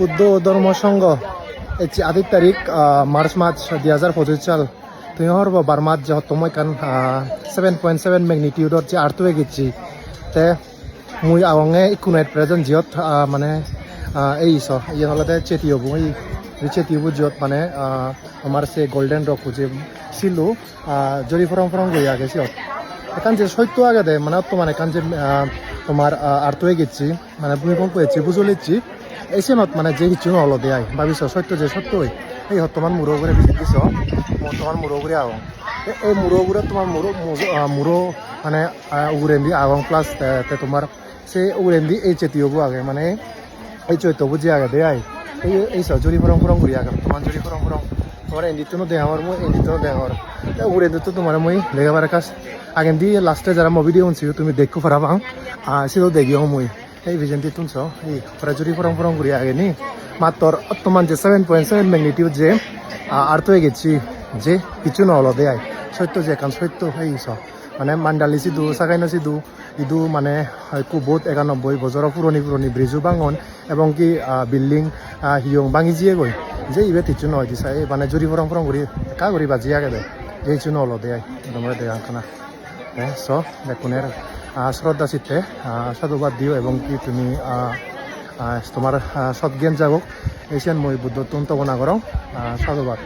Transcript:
বুদ্ধ ধর্ম সংঘ এটি আদিত তারিখ মার্চ মাস দুই হাজার পঁচিশ সাল। তুই হর বার মাস যে তোমায় কান সেভেন পয়েন্ট সেভেন ম্যাগনিটিউডর যে হয়ে গেছি তে মুই আওয়াঙে ইকুনাইট প্রেজেন্ট আহ, মানে এই স ইয়ে হলতে চেতিয়বু এই চেতিয়বু জিয়ত মানে আহ, আমার সে গোল্ডেন রক যে সিলু জরি ফরম ফরম গই আগে সিয়ত এখান যে সত্য আগে দে মানে তো মানে এখান যে তোমার হয়ে গেছি মানে ভূমিকম্প হয়েছি বুঝলিচ্ছি এই সেনত মানে যে কিছু হলো দেয় ভাবিছ সত্য যে সত্যই। এই তোমার মুরো করে বিজি দিছ। মুরো করে আও এ- এই মুরো করে তোমার আহ, মুরো মানে উগুরেন্দি আওয়াং প্লাস তে তোমার সে উগুরেন্দি এই চেতিয়বু আগে মানে এই চৈত্যবু যে আগে দেয় এই এই জরি ফরম ফরম ঘুরি আগে তোমার জরি ফরম ফরম তোমার এন্ডিতো দেহ আমার মই এন্ডিতো দেহ আমার উগুরেন্দি তো তোমার মই দেখাবার কাজ আগে দি লাস্টে যারা মুভি দিয়ে শুনছি তুমি দেখো ফারাবাং আহ সেও দেখিও মই। এই ভিজেন্টি তুনছ এই প্রাজুরি ফরম ফরম ঘুরি আগে নি মাত্র বর্তমান যে সেভেন পয়েন্ট সেভেন ম্যাগনিটিউড যে আর্থ হয়ে গেছি যে কিছু নহলো দেয় সত্য যে কারণ সত্য এই স মানে মান্ডালি সিধু সাগাইনা সিধু ইদু মানে বহুত একানব্বই বছৰৰ পুৰণি পুৰণি ব্ৰিজো ভাঙন এবং কি বিল্ডিং হিয়ং ভাঙি যিয়ে গৈ যে ইবে তিচু নহয় দিছা এই মানে জুৰি ফৰং ফৰং কৰি কা কৰি বাজি আগে দে যে ইচু নহলো দে তোমাৰ দেয়া খানা চ দেখুনের শ্রদ্ধা চিত্তে সাধুবাদ দিও এবং কি তুমি তোমার সদ্জ্ঞান যাবক এসিয়ান মই বুদ্ধ তন্ত করো। সাধুবাদ।